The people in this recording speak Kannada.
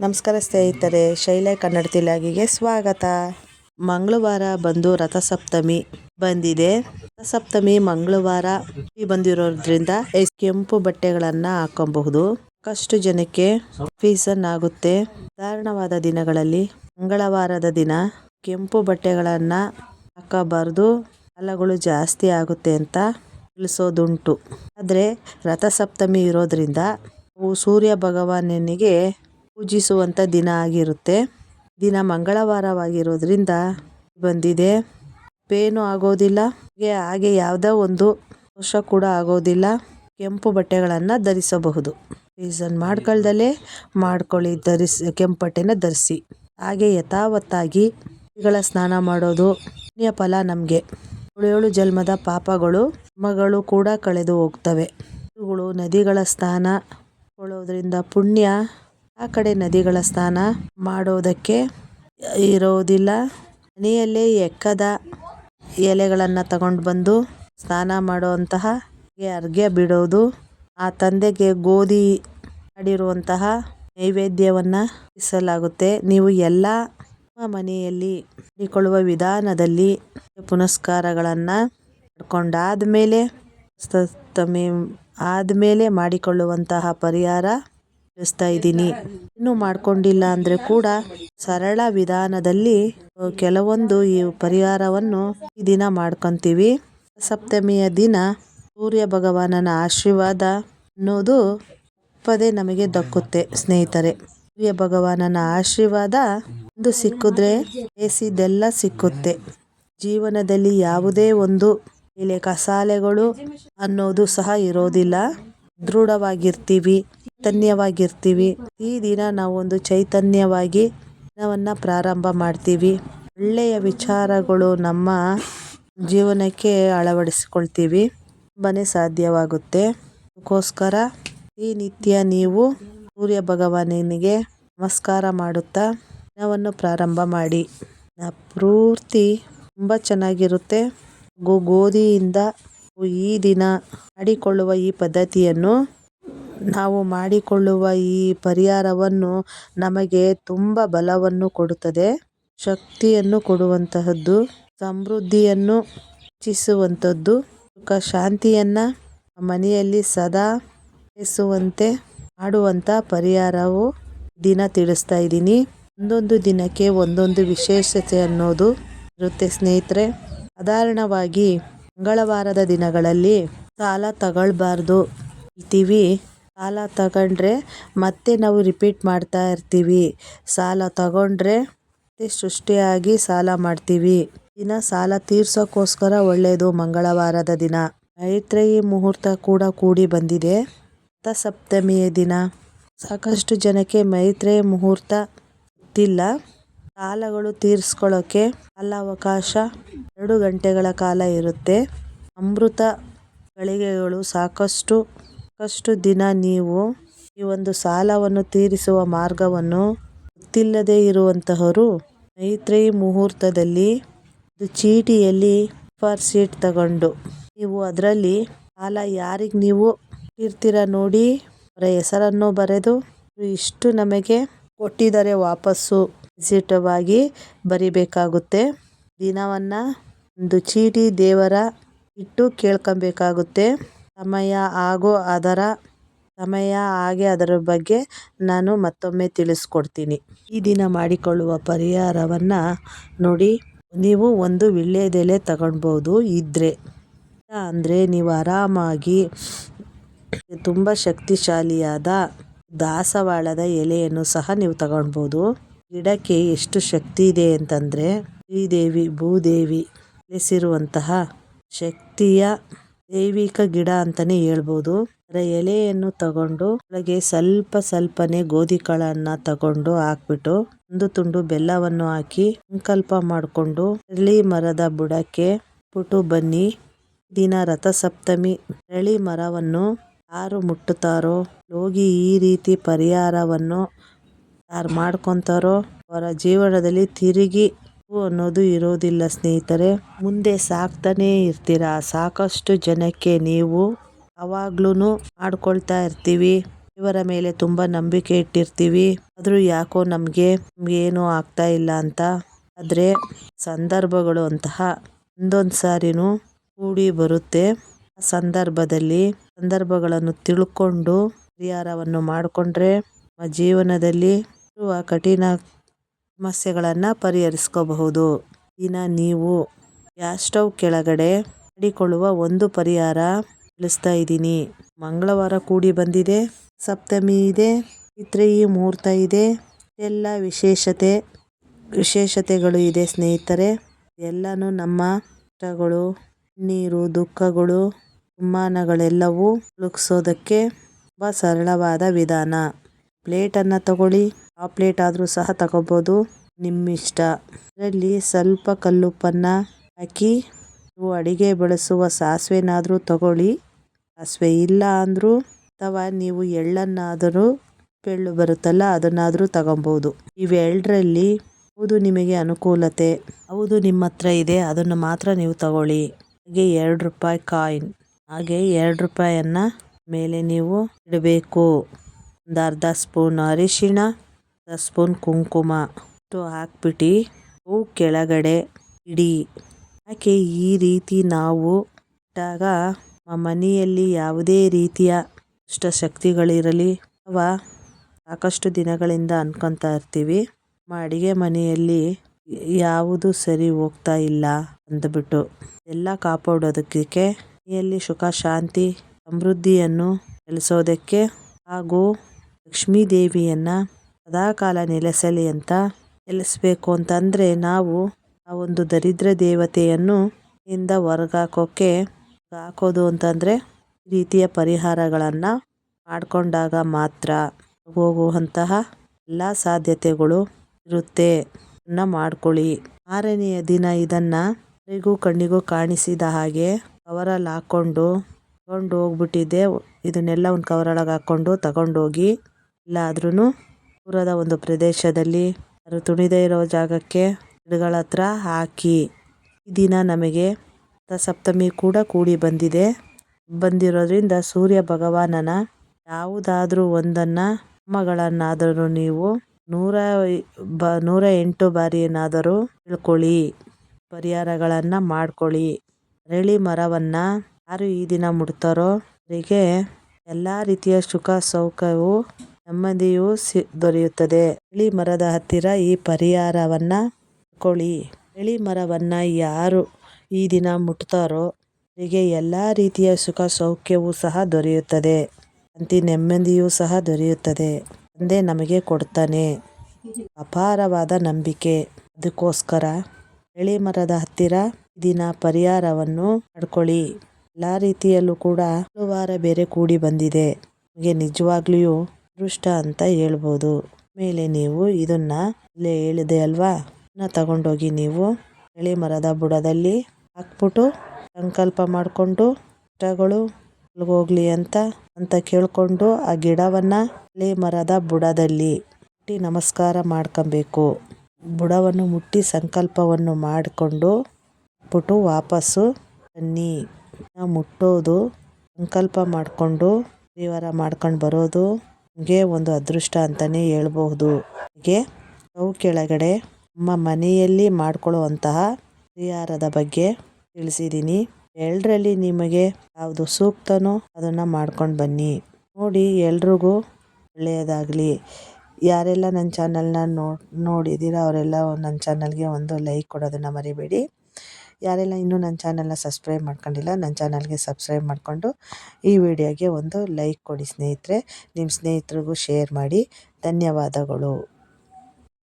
ನಮಸ್ಕಾರ ಸ್ನೇಹಿತರೆ, ಶೈಲೆ ಕನ್ನಡ ತಿಲಾಗಿಗೆ ಸ್ವಾಗತ. ಮಂಗಳವಾರ ಬಂದು ರಥಸಪ್ತಮಿ ಬಂದಿದೆ. ರಥಸಪ್ತಮಿ ಮಂಗಳವಾರ ಬಂದಿರೋದ್ರಿಂದ ಕೆಂಪು ಬಟ್ಟೆಗಳನ್ನ ಹಾಕೊಬಹುದು ಸಾಕಷ್ಟು ಜನಕ್ಕೆ ಫೀಸನ್ ಆಗುತ್ತೆ ಸಾಧಾರಣವಾದ ದಿನಗಳಲ್ಲಿ ಮಂಗಳವಾರದ ದಿನ ಕೆಂಪು ಬಟ್ಟೆಗಳನ್ನ ಹಾಕಬಾರ್ದು. ಫಲಗಳು ಜಾಸ್ತಿ ಆಗುತ್ತೆ ಅಂತ ತಿಳಿಸೋದುಂಟು. ಆದರೆ ರಥಸಪ್ತಮಿ ಇರೋದ್ರಿಂದ ಸೂರ್ಯ ಭಗವಾನನಿಗೆ ಪೂಜಿಸುವಂತ ದಿನ ಆಗಿರುತ್ತೆ. ದಿನ ಮಂಗಳವಾರವಾಗಿರೋದ್ರಿಂದ ಬಂದಿದೆ. ಪೇನು ಆಗೋದಿಲ್ಲ. ಹಾಗೆ ಯಾವುದೋ ಒಂದು ವರ್ಷ ಕೂಡ ಆಗೋದಿಲ್ಲ. ಕೆಂಪು ಬಟ್ಟೆಗಳನ್ನು ಧರಿಸಬಹುದು. ಸೀಸನ್ ಮಾಡ್ಕೊಳ್ದಲೇ ಮಾಡ್ಕೊಳ್ಳಿ, ಧರಿಸಿ, ಕೆಂಪು ಬಟ್ಟೆನ ಧರಿಸಿ. ಹಾಗೆ ಯಥಾವತ್ತಾಗಿ ಸ್ನಾನ ಮಾಡೋದು ಪುಣ್ಯ ಫಲ ನಮಗೆ. ಏಳು ಜನ್ಮದ ಪಾಪಗಳು ಮಗಳು ಕೂಡ ಕಳೆದು ಹೋಗ್ತವೆ. ನದಿಗಳ ಸ್ನಾನ ಕೊಳ್ಳೋದ್ರಿಂದ ಪುಣ್ಯ ಆ ಕಡೆ ನದಿಗಳ ಸ್ನಾನ ಮಾಡೋದಕ್ಕೆ ಇರೋದಿಲ್ಲ. ಮನೆಯಲ್ಲೇ ಎಕ್ಕದ ಎಲೆಗಳನ್ನು ತಗೊಂಡು ಬಂದು ಸ್ನಾನ ಮಾಡುವಂತಹ ಅರ್ಘ್ಯ ಬಿಡೋದು. ಆ ತಂದೆಗೆ ಗೋಧಿ ಮಾಡಿರುವಂತಹ ನೈವೇದ್ಯವನ್ನು ಇಸಲಾಗುತ್ತೆ ನೀವು ಎಲ್ಲ ಮನೆಯಲ್ಲಿ ಮಾಡಿಕೊಳ್ಳುವ ವಿಧಾನದಲ್ಲಿ ಪುನಸ್ಕಾರಗಳನ್ನು ಮಾಡಿಕೊಂಡಾದ ಮೇಲೆ ಆದಮೇಲೆ ಮಾಡಿಕೊಳ್ಳುವಂತಹ ಪರಿಹಾರ ತಿಳಿಸ್ತಾ ಇದ್ದೀನಿ. ಇನ್ನೂ ಮಾಡ್ಕೊಂಡಿಲ್ಲ ಅಂದರೆ ಕೂಡ ಸರಳ ವಿಧಾನದಲ್ಲಿ ಕೆಲವೊಂದು ಈ ಪರಿಹಾರವನ್ನು ಈ ದಿನ ಮಾಡ್ಕೊತೀವಿ. ಸಪ್ತಮಿಯ ದಿನ ಸೂರ್ಯ ಭಗವಾನನ ಆಶೀರ್ವಾದ ಅನ್ನೋದು ಪದೇ ನಮಗೆ ದಕ್ಕುತ್ತೆ, ಸ್ನೇಹಿತರೆ. ಸೂರ್ಯ ಭಗವಾನನ ಆಶೀರ್ವಾದ ಒಂದು ಸಿಕ್ಕಿದ್ರೆ ಬೇಸಿದೆಲ್ಲ ಸಿಕ್ಕುತ್ತೆ. ಜೀವನದಲ್ಲಿ ಯಾವುದೇ ಒಂದು ಮೇಲೆ ಕಸಾಲೆಗಳು ಅನ್ನೋದು ಸಹ ಇರೋದಿಲ್ಲ. ದೃಢವಾಗಿರ್ತೀವಿ, ಚೈತನ್ಯವಾಗಿರ್ತೀವಿ. ಈ ದಿನ ನಾವು ಒಂದು ಚೈತನ್ಯವಾಗಿ ದಿನವನ್ನ ಪ್ರಾರಂಭ ಮಾಡ್ತೀವಿ. ಒಳ್ಳೆಯ ವಿಚಾರಗಳು ನಮ್ಮ ಜೀವನಕ್ಕೆ ಅಳವಡಿಸಿಕೊಳ್ತೀವಿ. ತುಂಬಾ ಸಾಧ್ಯವಾಗುತ್ತೆ. ಅದಕ್ಕೋಸ್ಕರ ಈ ನಿತ್ಯ ನೀವು ಸೂರ್ಯ ಭಗವಾನನಿಗೆ ನಮಸ್ಕಾರ ಮಾಡುತ್ತಾ ದಿನವನ್ನು ಪ್ರಾರಂಭ ಮಾಡಿ. ಪೂರ್ತಿ ತುಂಬ ಚೆನ್ನಾಗಿರುತ್ತೆ. ಗೋಧಿಯಿಂದ ಈ ದಿನ ಮಾಡಿಕೊಳ್ಳುವ ಈ ಪದ್ಧತಿಯನ್ನು ನಾವು ಮಾಡಿಕೊಳ್ಳುವ ಈ ಪರಿಹಾರವನ್ನು ನಮಗೆ ತುಂಬ ಬಲವನ್ನು ಕೊಡುತ್ತದೆ, ಶಕ್ತಿಯನ್ನು ಕೊಡುವಂತಹದ್ದು, ಸಮೃದ್ಧಿಯನ್ನು ಹೆಚ್ಚಿಸುವಂಥದ್ದು ಸುಖ ಶಾಂತಿಯನ್ನು ಮನೆಯಲ್ಲಿ ಸದಾ ಬಯಸುವಂತೆ ಮಾಡುವಂಥ ಪರಿಹಾರವು ದಿನ ತಿಳಿಸ್ತಾ ಇದ್ದೀನಿ. ಒಂದೊಂದು ದಿನಕ್ಕೆ ಒಂದೊಂದು ವಿಶೇಷತೆ ಅನ್ನೋದು ಇರುತ್ತೆ ಸ್ನೇಹಿತರೆ. ಸಾಧಾರಣವಾಗಿ ಮಂಗಳವಾರದ ದಿನಗಳಲ್ಲಿ ಸಾಲ ತಗೊಳ್ಬಾರ್ದು ಹೇಳ್ತೀವಿ ಸಾಲ ತಗೊಂಡ್ರೆ ಮತ್ತೆ ನಾವು ರಿಪೀಟ್ ಮಾಡ್ತಾ ಇರ್ತೀವಿ. ಸಾಲ ತಗೊಂಡ್ರೆ ಮತ್ತೆ ಸೃಷ್ಟಿಯಾಗಿ ಸಾಲ ಮಾಡ್ತೀವಿ. ದಿನ ಸಾಲ ತೀರ್ಸೋಕ್ಕೋಸ್ಕರ ಒಳ್ಳೆಯದು ಮಂಗಳವಾರದ ದಿನ. ಮೈತ್ರೇಯಿ ಮುಹೂರ್ತ ಕೂಡ ಕೂಡಿ ಬಂದಿದೆ. ಸಪ್ತಮಿಯ ದಿನ. ಸಾಕಷ್ಟು ಜನಕ್ಕೆ ಮೈತ್ರೇಯ ಮುಹೂರ್ತ ಗೊತ್ತಿಲ್ಲ. ಸಾಲಗಳು ತೀರಿಸ್ಕೊಳ್ಳೋಕ್ಕೆ ಕಾಲಾವಕಾಶ ಎರಡು ಗಂಟೆಗಳ ಕಾಲ ಇರುತ್ತೆ. ಅಮೃತ ಗಳಿಗೆಗಳು ಸಾಕಷ್ಟು ಸಾಕಷ್ಟು ದಿನ ನೀವು ಈ ಒಂದು ಸಾಲವನ್ನು ತೀರಿಸುವ ಮಾರ್ಗವನ್ನು ಗೊತ್ತಿಲ್ಲದೆ ಇರುವಂತಹವರು ಮೈತ್ರಿ ಮುಹೂರ್ತದಲ್ಲಿ ಚೀಟಿಯಲ್ಲಿ ಫಾರ್ ಶೀಟ್ ತಗೊಂಡು ನೀವು ಅದರಲ್ಲಿ ಸಾಲ ಯಾರಿಗೆ ನೀವು ಇರ್ತೀರ ನೋಡಿ, ಅವರ ಹೆಸರನ್ನು ಬರೆದು ಇಷ್ಟು ನಮಗೆ ಕೊಟ್ಟಿದ್ದಾರೆ ವಾಪಸ್ಸು. ವಾಗಿ ಬರಿಬೇಕಾಗುತ್ತೆ. ದಿನವನ್ನ ಒಂದು ಚೀಟಿ ದೇವರ ಇಟ್ಟು ಕೇಳ್ಕೊಬೇಕಾಗುತ್ತೆ. ಸಮಯ ಹಾಗೂ ಅದರ, ಸಮಯ ಹಾಗೆ ಅದರ ಬಗ್ಗೆ ನಾನು ಮತ್ತೊಮ್ಮೆ ತಿಳಿಸ್ಕೊಡ್ತೀನಿ. ಈ ದಿನ ಮಾಡಿಕೊಳ್ಳುವ ಪರಿಹಾರವನ್ನು ನೋಡಿ, ನೀವು ಒಂದು ವೀಳ್ಯದೆಲೆ ತಗೊಳ್ಬೋದು ಇದ್ದರೆ ಅಂದರೆ ನೀವು ಆರಾಮಾಗಿ ತುಂಬ ಶಕ್ತಿಶಾಲಿಯಾದ ದಾಸವಾಳದ ಎಲೆಯನ್ನು ಸಹ ನೀವು ತಗೊಳ್ಬೋದು ಗಿಡಕ್ಕೆ ಎಷ್ಟು ಶಕ್ತಿ ಇದೆ ಅಂತಂದರೆ ಶ್ರೀದೇವಿ, ಭೂದೇವಿ ನೆಲೆಸಿರುವಂತಹ ಶಕ್ತಿಯ ದೈವಿಕ ಗಿಡ ಅಂತಾನೆ ಹೇಳ್ಬೋದು. ಅದರ ಎಲೆಯನ್ನು ತಗೊಂಡು ಒಳಗೆ ಸ್ವಲ್ಪ ಸ್ವಲ್ಪನೇ ಗೋಧಿ ಕಾಳನ್ನ ತಗೊಂಡು ಹಾಕ್ಬಿಟ್ಟು ಒಂದು ತುಂಡು ಬೆಲ್ಲವನ್ನು ಹಾಕಿ ಸಂಕಲ್ಪ ಮಾಡಿಕೊಂಡು ಅರಳಿ ಮರದ ಬುಡಕ್ಕೆ ಪುಟು ಬನ್ನಿ. ದಿನ ರಥಸಪ್ತಮಿ ಅರಳಿ ಮರವನ್ನು ಯಾರು ಮುಟ್ಟುತ್ತಾರೋ ಹೋಗಿ ಈ ರೀತಿ ಪರಿಹಾರವನ್ನು ಯಾರು ಮಾಡ್ಕೊತಾರೋ ಅವರ ಜೀವನದಲ್ಲಿ ತಿರುಗಿ ಅನ್ನೋದು ಇರೋದಿಲ್ಲ ಸ್ನೇಹಿತರೆ. ಮುಂದೆ ಸಾಕ್ತಾನೆ ಇರ್ತೀರಾ? ಸಾಕಷ್ಟು ಜನಕ್ಕೆ ನೀವು ಯಾವಾಗ್ಲೂ ಮಾಡ್ಕೊಳ್ತಾ ಇರ್ತೀವಿ. ಇವರ ಮೇಲೆ ತುಂಬ ನಂಬಿಕೆ ಇಟ್ಟಿರ್ತೀವಿ. ಆದರೂ ಯಾಕೋ ನಮಗೆ ಏನೂ ಆಗ್ತಾ ಇಲ್ಲ ಅಂತ. ಆದರೆ ಸಂದರ್ಭಗಳು ಅಂತಹ ಒಂದೊಂದು ಸಾರಿನೂ ಕೂಡಿ ಬರುತ್ತೆ. ಆ ಸಂದರ್ಭದಲ್ಲಿ ಸಂದರ್ಭಗಳನ್ನು ತಿಳ್ಕೊಂಡು ಪರಿಹಾರವನ್ನು ಮಾಡಿಕೊಂಡ್ರೆ ನಮ್ಮ ಜೀವನದಲ್ಲಿ ಇರುವ ಕಠಿಣ ಸಮಸ್ಯೆಗಳನ್ನು ಪರಿಹರಿಸ್ಕೋಬಹುದು. ದಿನ ನೀವು ಗ್ಯಾಸ್ ಸ್ಟವ್ ಕೆಳಗಡೆ ಮಾಡಿಕೊಳ್ಳುವ ಒಂದು ಪರಿಹಾರ ತಿಳಿಸ್ತಾ ಇದ್ದೀನಿ. ಮಂಗಳವಾರ ಕೂಡಿ ಬಂದಿದೆ, ಸಪ್ತಮಿ ಇದೆ ಪಿತೃಯಿ ಮುಹೂರ್ತ ಇದೆ, ಎಲ್ಲ ವಿಶೇಷತೆ, ವಿಶೇಷತೆಗಳು ಇದೆ ಸ್ನೇಹಿತರೆ. ಎಲ್ಲನೂ ನಮ್ಮ ಕಷ್ಟಗಳು ನೀರು, ದುಃಖಗಳು, ಅವಮಾನಗಳೆಲ್ಲವೂ ಮುಳುಗ್ಸೋದಕ್ಕೆ ತುಂಬ ಸರಳವಾದ ವಿಧಾನ. ಪ್ಲೇಟನ್ನು ತಗೊಳ್ಳಿ. ಆ ಆದ್ರೂ ಸಹ ತಗೋಬೋದು. ನಿಮ್ಮಿಷ್ಟ. ಇದರಲ್ಲಿ ಸ್ವಲ್ಪ ಕಲ್ಲುಪ್ಪನ್ನು ಹಾಕಿ, ನೀವು ಅಡಿಗೆ ಬಳಸುವ ಸಾಸಿವೆನಾದರೂ ತಗೊಳ್ಳಿ. ಸಾಸಿವೆ ಇಲ್ಲ ಅಂದರೂ ಅಥವಾ ನೀವು ಎಳ್ಳನ್ನಾದರೂ, ಬೆಳ್ಳು ಬರುತ್ತಲ್ಲ ಅದನ್ನಾದರೂ ತಗೊಬೋದು. ಇವೆರಡರಲ್ಲಿ ಹೌದು ನಿಮಗೆ ಅನುಕೂಲತೆ. ಹೌದು ನಿಮ್ಮ ಹತ್ರ ಇದೆ, ಅದನ್ನು ಮಾತ್ರ ನೀವು ತಗೊಳ್ಳಿ. ಹಾಗೆ ಎರಡು ರೂಪಾಯಿ ಕಾಯಿನ್. ಹಾಗೆ ಎರಡು ರೂಪಾಯಿಯನ್ನು ಮೇಲೆ ನೀವು ಇಡಬೇಕು. ಒಂದು ಅರ್ಧ ಸ್ಪೂನ್ ಅರಿಶಿಣ. ಸ್ಪೂನ್ ಕುಂಕುಮ ಇಷ್ಟು ಹಾಕ್ಬಿಟ್ಟು ಅವು ಕೆಳಗಡೆ ಇಡಿ. ಯಾಕೆ ಈ ರೀತಿ ನಾವು ಇಟ್ಟಾಗ ಮನೆಯಲ್ಲಿ ಯಾವುದೇ ರೀತಿಯ ಇಷ್ಟ ಶಕ್ತಿಗಳಿರಲಿ ಅಥವಾ ಸಾಕಷ್ಟು ದಿನಗಳಿಂದ ಅನ್ಕೊತಾ ಇರ್ತೀವಿ. ನಮ್ಮ ಅಡಿಗೆ ಮನೆಯಲ್ಲಿ ಯಾವುದು ಸರಿ ಹೋಗ್ತಾ ಇಲ್ಲ ಅಂದ್ಬಿಟ್ಟು ಎಲ್ಲ ಕಾಪಾಡೋದಕ್ಕೆ, ಮನೆಯಲ್ಲಿ ಸುಖ, ಶಾಂತಿ, ಸಮೃದ್ಧಿಯನ್ನು ನೆಲೆಸೋದಕ್ಕೆ ಹಾಗೂ ಲಕ್ಷ್ಮೀ ದೇವಿಯನ್ನು ಸದಾಕಾಲ ನೆಲೆಸಲಿ ಅಂತ ನೆಲೆಸಬೇಕು ಅಂತಂದರೆ ನಾವು ಆ ಒಂದು ದರಿದ್ರ ದೇವತೆಯನ್ನು ಇಂದ ಹೊರಗಾಕೋಕ್ಕೆ ಹಾಕೋದು ಅಂತಂದರೆ ರೀತಿಯ ಪರಿಹಾರಗಳನ್ನು ಮಾಡಿಕೊಂಡಾಗ ಮಾತ್ರ ಹೋಗುವಂತಹ ಎಲ್ಲ ಸಾಧ್ಯತೆಗಳು ಇರುತ್ತೆ. ಅನ್ನ ಮಾಡ್ಕೊಳ್ಳಿ. ಆರನೆಯ ದಿನ ಇದನ್ನು ಕೈಗೂ ಕಣ್ಣಿಗೂ ಕಾಣಿಸಿದ ಹಾಗೆ ಕವರಲ್ಲಿ ಹಾಕ್ಕೊಂಡು ತಗೊಂಡು ಹೋಗ್ಬಿಟ್ಟಿದ್ದೆ. ಇದನ್ನೆಲ್ಲ ಒಂದು ಕವರೊಳಗೆ ಹಾಕ್ಕೊಂಡು ತಗೊಂಡೋಗಿ ಎಲ್ಲಾದ್ರೂ ದೂರದ ಒಂದು ಪ್ರದೇಶದಲ್ಲಿ ತುಣಿದೇ ಇರೋ ಜಾಗಕ್ಕೆ ಗಿಡಗಳ ಹತ್ರ ಹಾಕಿ ಈ ದಿನ ನಮಗೆ ಸಪ್ತಮಿ ಕೂಡ ಕೂಡಿ ಬಂದಿದೆ. ಬಂದಿರೋದ್ರಿಂದ ಸೂರ್ಯ ಭಗವಾನನ ಯಾವುದಾದ್ರೂ ಒಂದನ್ನ ಮಗಳನ್ನಾದರೂ ನೀವು ನೂರ ಬ, ನೂರ ಎಂಟು ಬಾರಿಯನ್ನಾದರೂ ತಿಳ್ಕೊಳ್ಳಿ. ಪರಿಹಾರಗಳನ್ನು ಮಾಡ್ಕೊಳ್ಳಿ. ಅರಳಿ ಮರವನ್ನು ಯಾರು ಈ ದಿನ ಮುಡ್ತಾರೋ ಅವರಿಗೆ ಎಲ್ಲ ರೀತಿಯ ಸುಖ ಸೌಖ್ಯವು ನೆಮ್ಮದಿಯೂ ದೊರೆಯುತ್ತದೆ. ಬಿಳಿ ಮರದ ಹತ್ತಿರ ಈ ಪರಿಹಾರವನ್ನು ಕೊಳ್ಳಿ ಬಿಳಿ ಮರವನ್ನು ಯಾರು ಈ ದಿನ ಮುಟ್ತಾರೋ, ಅವರಿಗೆ ಎಲ್ಲ ರೀತಿಯ ಸುಖ ಸೌಖ್ಯವೂ ಸಹ ದೊರೆಯುತ್ತದೆ. ಶಾಂತಿ ನೆಮ್ಮದಿಯೂ ಸಹ ದೊರೆಯುತ್ತದೆ. ತಂದೆ ನಮಗೆ ಕೊಡ್ತಾನೆ. ಅಪಾರವಾದ ನಂಬಿಕೆ. ಅದಕ್ಕೋಸ್ಕರ ಬಿಳಿ ಮರದ ಹತ್ತಿರ ದಿನ ಪರಿಹಾರವನ್ನು ಮಾಡ್ಕೊಳ್ಳಿ. ಎಲ್ಲ ರೀತಿಯಲ್ಲೂ ಕೂಡ ವಾರ ಬೇರೆ ಕೂಡಿ ಬಂದಿದೆ. ನಿಮಗೆ ನಿಜವಾಗ್ಲಿಯೂ ಅದೃಷ್ಟ ಅಂತ ಹೇಳ್ಬೋದು. ಮೇಲೆ ನೀವು ಇದನ್ನ ಇಲ್ಲೇ ಹೇಳಿದೆ ಅಲ್ವಾ? ತಗೊಂಡೋಗಿ ನೀವು ಎಳೆ ಮರದ ಬುಡದಲ್ಲಿ ಹಾಕ್ಬಿಟ್ಟು ಸಂಕಲ್ಪ ಮಾಡಿಕೊಂಡು ಇಷ್ಟಗಳು ಹೋಗ್ಲಿ ಅಂತ ಅಂತ ಕೇಳ್ಕೊಂಡು ಆ ಗಿಡವನ್ನ ಎಳೆ ಮರದ ಬುಡದಲ್ಲಿ ಮುಟ್ಟಿ ನಮಸ್ಕಾರ ಮಾಡ್ಕೊಬೇಕು. ಬುಡವನ್ನು ಮುಟ್ಟಿ ಸಂಕಲ್ಪವನ್ನು ಮಾಡಿಕೊಂಡು ಬಿಟ್ಟು ವಾಪಸ್ಸು ಬನ್ನಿ. ಮುಟ್ಟೋದು, ಸಂಕಲ್ಪ ಮಾಡಿಕೊಂಡು ಪರಿವಾರ ಮಾಡ್ಕೊಂಡು ಬರೋದು ನಮಗೆ ಒಂದು ಅದೃಷ್ಟ ಅಂತಲೇ ಹೇಳ್ಬಹುದು. ಹಾಗೆ ನಾವು ಕೆಳಗಡೆ ನಮ್ಮ ಮನೆಯಲ್ಲಿ ಮಾಡ್ಕೊಳ್ಳುವಂತಹ ಪರಿಹಾರದ ಬಗ್ಗೆ ತಿಳಿಸಿದ್ದೀನಿ. ಎಲ್ಲರಲ್ಲಿ ನಿಮಗೆ ಯಾವುದು ಸೂಕ್ತನೋ ಅದನ್ನು ಮಾಡ್ಕೊಂಡು ಬನ್ನಿ. ನೋಡಿ ಎಲ್ರಿಗೂ ಒಳ್ಳೆಯದಾಗಲಿ. ಯಾರೆಲ್ಲ ನನ್ನ ಚಾನಲ್ನ ನೋಡಿ ನೋಡಿದ್ದೀರ ಅವರೆಲ್ಲ ನನ್ನ ಚಾನಲ್ಗೆ ಒಂದು ಲೈಕ್ ಕೊಡೋದನ್ನು ಮರಿಬೇಡಿ. ಯಾರೆಲ್ಲ ಇನ್ನೂ ನನ್ನ ಚಾನಲ್ನ ಸಬ್ಸ್ಕ್ರೈಬ್ ಮಾಡ್ಕೊಂಡಿಲ್ಲ, ನನ್ನ ಚಾನಲ್ಗೆ ಸಬ್ಸ್ಕ್ರೈಬ್ ಮಾಡಿಕೊಂಡು ಈ ವಿಡಿಯೋಗೆ ಒಂದು ಲೈಕ್ ಕೊಡಿ ಸ್ನೇಹಿತರೆ. ನಿಮ್ಮ ಸ್ನೇಹಿತರಿಗೂ ಶೇರ್ ಮಾಡಿ. ಧನ್ಯವಾದಗಳು.